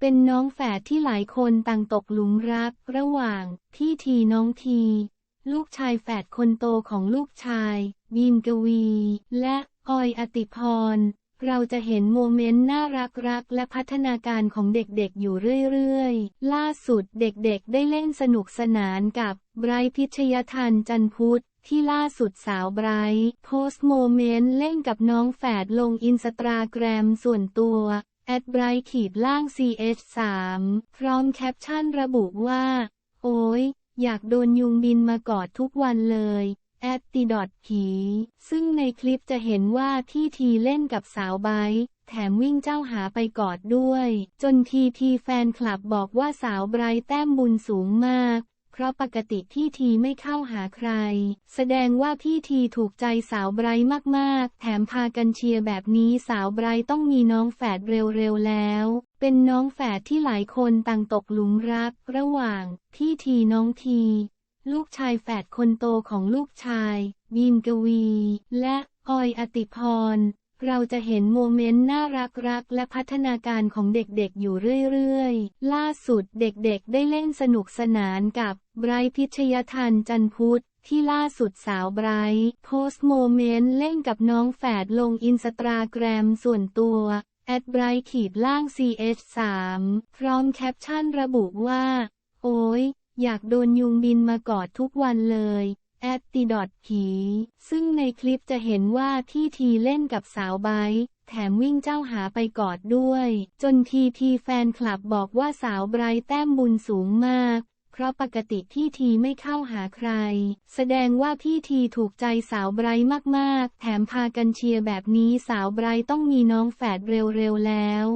เป็นน้องแฝดที่หลายคนต่างตกหลุมรัก ระหว่างพี่ทีน้องที ลูกชายแฝดคนโตของลูกชายบีมกวี และออยอติพร เราจะเห็นโมเมนต์น่ารักรักและพัฒนาการของเด็กๆอยู่เรื่อยๆ ล่าสุดเด็กๆได้เล่นสนุกสนานกับไบรท์พิชยทันจันพุทธที่ล่าสุดสาวไบรท์โพสต์โมเมนต์เล่นกับน้องแฝดลงอินสตาแกรมส่วนตัว แอดไบรท์ขีดล่าง ch3 พร้อมแคปชั่นระบุว่า โอ้ย อยากโดนยุงบินมากอดทุกวันเลย แอดตีดอทผี ซึ่งในคลิปจะเห็นว่าที่ทีเล่นกับสาวไบร์แถมวิ่งเจ้าหาไปกอดด้วย จนทีทีแฟนคลับบอกว่าสาวไบรท์แต้มบุญสูงมาก เพราะปกติที่ทีไม่เข้าหาใคร แสดงว่าพี่ทีถูกใจสาวไบรท์มากๆ แถมพากันเชียร์แบบนี้สาวไบรท์ต้องมีน้องแฝดเร็วๆแล้ว เป็นน้องแฝดที่หลายคนต่างตกหลุมรัก ระหว่าง พี่ทีน้องที ลูกชายแฝดคนโตของลูกชายบีมกวี และออยอติพร เราจะเห็นโมเมนต์น่ารักรักและพัฒนาการของเด็กๆ อยู่เรื่อยๆ ล่าสุดเด็กๆ ได้เล่นสนุกสนานกับไบรท์พิชยทันจันพุทธที่ล่าสุดสาวไบรท์โพสต์โมเมนต์เล่นกับน้องแฝดลงอินสตาแกรมส่วนตัวแอดไบรท์ขีดล่าง ch3 พร้อมแคปชั่นระบุว่า โอ้ยอยากโดนยุงบินมากอดทุกวันเลย แอดตีดอทผี ซึ่งในคลิปจะเห็นว่าที่ทีเล่นกับสาวไบร์แถมวิ่งเจ้าหาไปกอดด้วย จนทีทีแฟนคลับบอกว่าสาวไบรท์แต้มบุญสูงมาก เพราะปกติที่ทีไม่เข้าหาใคร แสดงว่าพี่ทีถูกใจสาวไบรท์มากๆ แถมพากันเชียร์แบบนี้สาวไบรท์ต้องมีน้องแฝดเร็วๆแล้ว